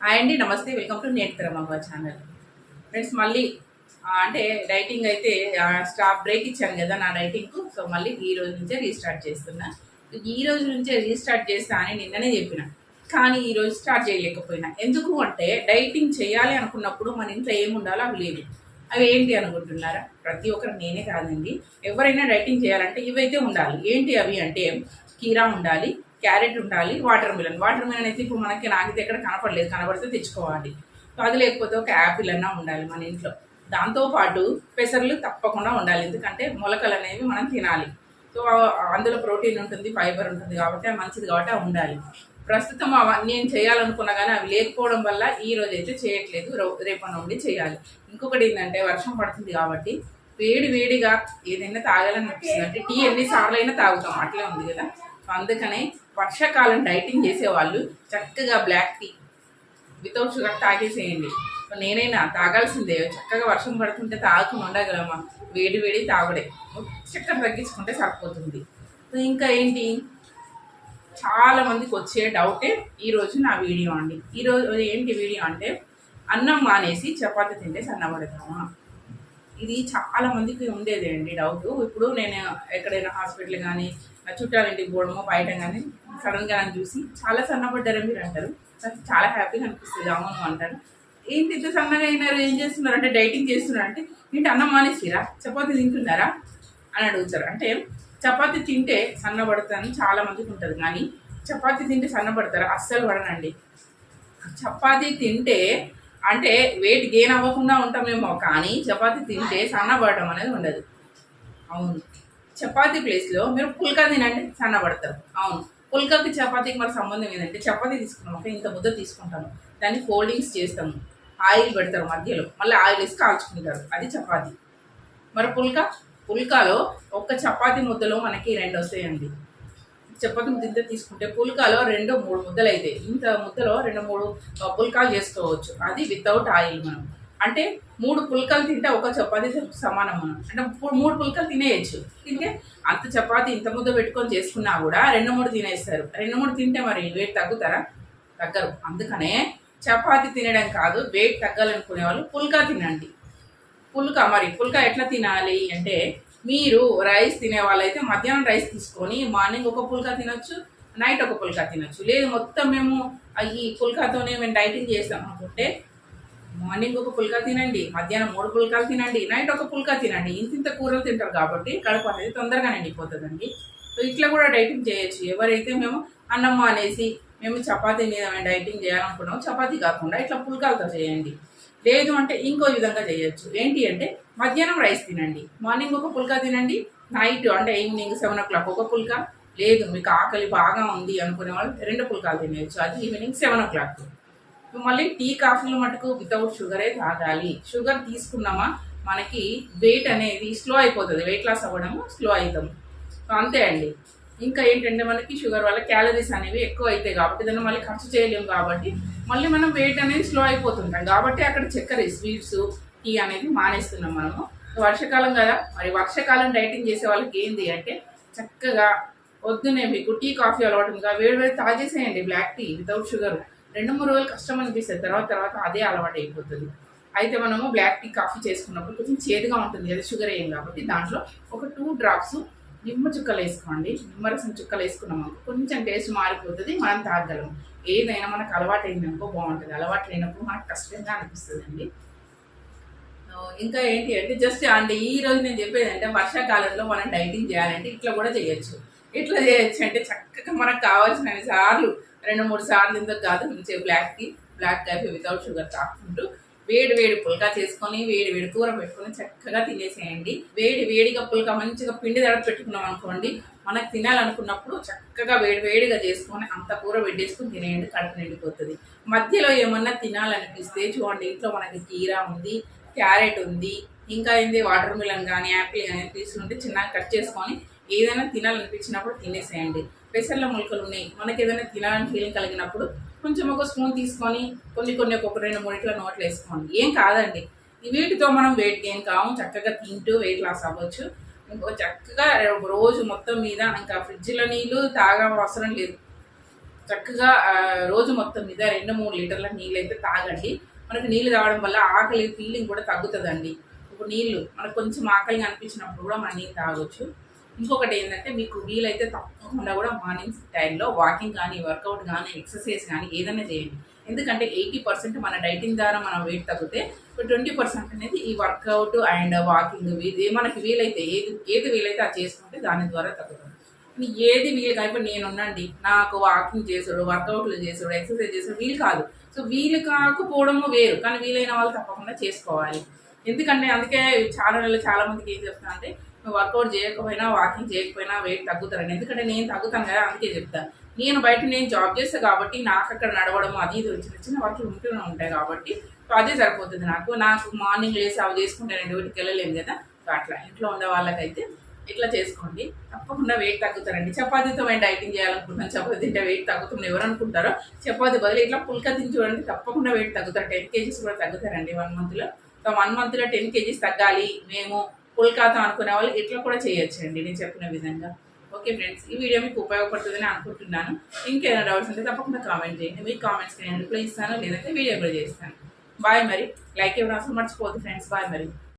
Hi అండి నమస్తే. Welcome to నేర్తరమ్మ ఛానల్ ఫ్రెండ్స్ మళ్ళీ అంటే డైటింగ్ అయితే స్టాప్ బ్రేక్ ఇచ్చాను కదా నా డైటింగ్కు సో మళ్ళీ ఈ రోజు నుంచే రీస్టార్ట్ చేస్తున్నా. ఈ రోజు నుంచే రీస్టార్ట్ చేస్తా అని నిన్ననే చెప్పిన. కానీ ఈరోజు స్టార్ట్ చేయలేకపోయినా. ఎందుకు అంటే డైటింగ్ చేయాలి అనుకున్నప్పుడు మన ఇంట్లో ఏముండాలో అవి లేవు. అవి ఏంటి అనుకుంటున్నారా? ప్రతి ఒక్కరు నేనే కాదండి. ఎవరైనా డైటింగ్ చేయాలంటే ఇవైతే ఉండాలి. ఏంటి అవి అంటే కీరా ఉండాలి క్యారెట్ ఉండాలి వాటర్ మిలన్. వాటర్ మిలన్ అయితే ఇప్పుడు మనకి నాకైతే ఎక్కడ కనపడలేదు కనపడితే తెచ్చుకోవాలి. సో అది లేకపోతే ఒక యాపిల్ అన్నా ఉండాలి మన ఇంట్లో. దాంతోపాటు పెసర్లు తప్పకుండా ఉండాలి ఎందుకంటే మొలకలు అనేవి మనం తినాలి. సో అందులో ప్రోటీన్ ఉంటుంది ఫైబర్ ఉంటుంది కాబట్టి అది మంచిది కాబట్టి అవి ఉండాలి. ప్రస్తుతం అవన్నీ నేను చేయాలనుకున్నా కానీ అవి లేకపోవడం వల్ల ఈ రోజు అయితే చేయట్లేదు రో- రేపటి నుండి చేయాలి. ఇంకొకటి ఏంటంటే వర్షం పడుతుంది కాబట్టి వేడి వేడిగా ఏదైనా తాగాలని అనిపిస్తుంది. అంటే టీ ఎన్నిసార్లు అయినా తాగుతాం అట్లే ఉంది కదా. అందుకనే వర్షాకాలం డైటింగ్ చేసేవాళ్ళు చక్కగా బ్లాక్ టీ వితౌట్ షుగర్ తాగేసేయండి. నేనైనా తాగాల్సిందే. చక్కగా వర్షం పడుతుంటే తాగకుండా ఉండగలమా? వేడి వేడి తాగుడే. చక్కగా తగ్గించుకుంటే సరిపోతుంది. ఇంకా ఏంటి? చాలా మందికి వచ్చే డౌటే ఈరోజు నా వీడియో అండి. ఈరోజు ఏంటి వీడియో అంటే అన్నం మానేసి చపాతి తింటే సన్నబడతామా? ఇది చాలా మందికి ఉండేది అండి డౌట్ ఇప్పుడు నేను ఎక్కడైనా హాస్పిటల్ కానీ నా చుట్టాల ఇంటికి పోవడమో బయట కానీ సడన్గా అని చూసి చాలా సన్నపడ్డారని మీరు అంటారు. నాకు చాలా హ్యాపీగా అనిపిస్తుంది అవును అంటారు. ఏంటి ఇంత సన్నగా అయినారు ఏం చేస్తున్నారు? అంటే డైటింగ్ చేస్తున్నారు అంటే ఏంటి అన్నం మానేసిరా? చపాతి తింటున్నారా? అని అడుగుతారు. అంటే చపాతి తింటే సన్నబడతాను చాలా మందికి ఉంటుంది కానీ చపాతి తింటే సన్నబడతారు? అస్సలు పడనండి. చపాతీ తింటే అంటే వెయిట్ గెయిన్ అవ్వకుండా ఉంటామేమో కానీ చపాతి తింటే సన్నబడటం అనేది ఉండదు. అవును. చపాతీ ప్లేస్లో మీరు పుల్కా తినండి సన్నబడతారు. అవును. పుల్కాకి చపాతీకి మరి సంబంధం ఏంటంటే చపాతీ తీసుకున్నాం ఒక ఇంత ముద్ద తీసుకుంటాము. దాన్ని ఫోల్డింగ్స్ చేస్తాము. ఆయిల్ పెడతారు మధ్యలో. మళ్ళీ ఆయిల్ వేసి కాల్చుకుంటారు. అది చపాతీ. మరి పుల్కా? పుల్కాలో ఒక్క చపాతీ ముద్దలో మనకి రెండు వస్తాయండి. చపాతీ ముద్ద తీసుకుంటే పుల్కాలో రెండు మూడు ముద్దలు అవుతాయి ఇంత ముద్దలో రెండు మూడు పుల్కాలు చేసుకోవచ్చు. అది వితౌట్ ఆయిల్ మనం. అంటే మూడు పుల్కాలు తింటే ఒక చపాతీ సమానం మనం. అంటే మూడు పుల్కలు తినేయచ్చు. తింటే అంత చపాతీ ఇంత ముద్ద పెట్టుకొని చేసుకున్నా కూడా రెండు మూడు తినేస్తారు. రెండు మూడు తింటే మరి వెయిట్ తగ్గుతారా? తగ్గరు. అందుకనే చపాతీ తినడం కాదు వెయిట్ తగ్గాలనుకునే వాళ్ళు పుల్కా తినండి. పుల్కా మరి పుల్కా ఎట్లా తినాలి అంటే మీరు రైస్ తినే వాళ్ళైతే మధ్యాహ్నం రైస్ తీసుకొని మార్నింగ్ ఒక పుల్కా తినొచ్చు నైట్ ఒక పుల్కా తినొచ్చు. లేదు మొత్తం మేము ఈ పుల్కాతోనే మేము డైటింగ్ చేస్తాం అనుకుంటే మార్నింగ్ ఒక పుల్కా తినండి మధ్యాహ్నం మూడు పుల్కాలు తినండి నైట్ ఒక పుల్కా తినండి. ఇంత ఇంత కూరలు తింటారు కాబట్టి కడుపు అనేది తొందరగా నిండిపోతుందండి. సో ఇట్లా కూడా డైటింగ్ చేయొచ్చు. ఎవరైతే మేము అన్నం అనేసి మేము చపాతీ మీద మేము డైటింగ్ చేయాలనుకున్నాం చపాతీ కాకుండా ఇట్లా పుల్కాలతో చేయండి. లేదు అంటే ఇంకో విధంగా చేయొచ్చు. ఏంటి అంటే మధ్యాహ్నం రైస్ తినండి. మార్నింగ్ ఒక పుల్కా తినండి నైట్ అంటే ఈవినింగ్ సెవెన్ ఓ క్లాక్ ఒక పుల్కా. లేదు మీకు ఆకలి బాగా ఉంది అనుకునే వాళ్ళు రెండు పుల్కాలు తినేయచ్చు. అది ఈవినింగ్ సెవెన్ ఓ క్లాక్. మళ్ళీ టీ కాఫీలు మటుకు వితౌట్ షుగరే తాగాలి. షుగర్ తీసుకున్నామా మనకి వెయిట్ అనేది స్లో అయిపోతుంది. వెయిట్ లాస్ అవ్వడము స్లో అవుతాము. సో అంతే అండి. ఇంకా ఏంటంటే మనకి షుగర్ వల్ల క్యాలరీస్ అనేవి ఎక్కువ అవుతాయి కాబట్టి దాన్ని మళ్ళీ ఖర్చు చేయలేము కాబట్టి మళ్ళీ మనం వెయిట్ అనేది స్లో అయిపోతుంటాం. కాబట్టి అక్కడ చక్కెర స్వీట్స్ టీ అనేది మానేస్తున్నాం మనము. వర్షాకాలం కదా మరి వర్షాకాలం డైటింగ్ చేసే వాళ్ళకి ఏంది అంటే చక్కగా పొద్దునే మీకు టీ కాఫీ అలవాటు ఉంది వేడి వేడి తాగేసేయండి బ్లాక్ టీ వితౌట్ షుగర్ రెండు మూడు రోజులు కష్టం అనిపిస్తుంది. తర్వాత తర్వాత అదే అలవాటు అయిపోతుంది. అయితే మనము బ్లాక్ టీ కాఫీ చేసుకున్నప్పుడు కొంచెం చేదుగా ఉంటుంది. అది షుగర్ ఏం కాబట్టి దాంట్లో ఒక టూ డ్రాప్స్ నిమ్మ చుక్కలు వేసుకోండి. నిమ్మరసం చుక్కలు వేసుకున్నాం అనుకో కొంచెం టేస్ట్ మారిపోతుంది మనం తాగలం. ఏదైనా మనకు అలవాటు అయిందనుకో బాగుంటుంది. అలవాటు లేనప్పుడు మనకు కష్టంగా అనిపిస్తుంది అండి ఇంకా ఏంటి అంటే జస్ట్ అంటే ఈ రోజు నేను చెప్పేది అంటే వర్షాకాలంలో మనం డైటింగ్ చేయాలంటే ఇట్లా కూడా చేయొచ్చు. ఇట్లా చేయొచ్చు అంటే చక్కగా మనకు కావాల్సిన సార్లు రెండు మూడు సార్లు ఇందుకు కాదు మంచిగా black black coffee without sugar తాకుంటూ వేడి వేడి పుల్కా చేసుకొని వేడి వేడి కూర పెట్టుకొని చక్కగా తినేసేయండి. వేడి వేడిగా పుల్కా మంచిగా పిండి దడ పెట్టుకున్నాం అనుకోండి మనకు తినాలనుకున్నప్పుడు చక్కగా వేడి వేడిగా చేసుకొని అంత కూర పెట్టేసుకుని తినేయండి కడుపు నిండిపోతుంది. మధ్యలో ఏమన్నా తినాలనిపిస్తే చూడండి ఇంట్లో మనకి కీరా ఉంది క్యారెట్ ఉంది ఇంకా ఏంది వాటర్ మిలన్ కానీ యాపిల్ కానీ తీసుకుంటే చిన్నగా కట్ చేసుకొని ఏదైనా తినాలనిపించినప్పుడు తినేసేయండి. పెసర్ల మొలకలు ఉన్నాయి. మనకి ఏదైనా తినాలని ఫీలింగ్ కలిగినప్పుడు కొంచెం ఒక స్పూన్ తీసుకొని కొన్ని కొన్ని ఒక్కొక్క రెండు మూడిట్ల నోట్లు వేసుకోండి. ఏం కాదండి. వీటితో మనం వెయిట్ గెయిన్ కాము చక్కగా తింటూ వెయిట్ లాస్ అవ్వచ్చు. ఇంకో చక్కగా రోజు మొత్తం మీద ఇంకా ఫ్రిడ్జ్లో నీళ్ళు తాగా అవసరం లేదు. చక్కగా రోజు మొత్తం మీద రెండు మూడు లీటర్ల నీళ్ళు అయితే తాగండి. మనకు నీళ్ళు తాగడం వల్ల ఆకలి ఫీలింగ్ కూడా తగ్గుతుందండి. ఇప్పుడు నీళ్ళు మనకు కొంచెం ఆకలిగా అనిపించినప్పుడు కూడా మన నీళ్ళు తాగొచ్చు. ఇంకొకటి ఏంటంటే మీకు వీలైతే తప్పకుండా కూడా మార్నింగ్ టైంలో వాకింగ్ కానీ వర్కౌట్ కానీ ఎక్సర్సైజ్ కానీ ఏదైనా చేయండి. ఎందుకంటే ఎయిటీ పర్సెంట్ మన డైటింగ్ ద్వారా మనం వెయిట్ తగ్గితే ట్వంటీ పర్సెంట్ అనేది ఈ వర్కౌట్ అండ్ వాకింగ్ ఇది మనకి వీలైతే ఏది ఏది వీలైతే అది చేసుకుంటే దాని ద్వారా తగ్గుతుంది. ఏది వీలు కాదు. నేను ఉండండి నాకు వాకింగ్ చేసుడు వర్కౌట్లు చేసుడు ఎక్సర్సైజ్ చేసుడు వీలు కాదు. సో వీలు కాకపోవడము వేరు. కానీ వీలైన వాళ్ళు తప్పకుండా చేసుకోవాలి. ఎందుకంటే అందుకే ఛానల్లో నెలలు చాలామందికి ఏం చెప్తున్నా అంటే వర్కౌట్ చేయకపోయినా వాకింగ్ చేయకపోయినా వెయిట్ తగ్గుతారని. ఎందుకంటే నేను తగ్గుతాను కదా అందుకే చెప్తాను నేను బయట నేను జాబ్ చేస్తాను కాబట్టి నాకు అక్కడ నడవడం అది ఇది చిన్న చిన్న వర్క్లు ఉంటూనే ఉంటాయి కాబట్టి అదే సరిపోతుంది నాకు. నాకు మార్నింగ్ లేసి అవి చేసుకుంటే నేను డ్యూటీకి వెళ్ళలేము కదా అట్లా. ఇంట్లో ఉండే వాళ్ళకైతే ఇట్లా చేసుకోండి. తప్పకుండా వెయిట్ తగ్గుతారండి. చపాతీతో మేము డైటింగ్ చేయాలనుకుంటున్నాను చపాతీ తింటే వెయిట్ తగ్గుతుంది ఎవరు అనుకుంటారో చపాతీ బదులు ఇట్లా పుల్క తిని చూడండి తప్పకుండా వెయిట్ తగ్గుతారు. టెన్ కేజీస్ కూడా తగ్గుతారండి వన్ మంత్లో సో వన్ మంత్లో టెన్ కేజీస్ తగ్గాలి. మేము పుల్కాతో అనుకునే వాళ్ళు ఇట్లా కూడా చేయొచ్చండి నేను చెప్పిన విధంగా. ఓకే ఫ్రెండ్స్ ఈ వీడియో మీకు ఉపయోగపడుతుందని అనుకుంటున్నాను. ఇంకేమైనా డౌట్స్ ఉంటే తప్పకుండా కామెంట్ చేయండి. మీ కామెంట్స్కి నేను రిప్లై ఇస్తాను లేదంటే వీడియో కూడా చేస్తాను. బాయ్ మరి. లైక్ ఇవ్వడం అసలు మర్చిపోదు ఫ్రెండ్స్. బాయ్ మరి.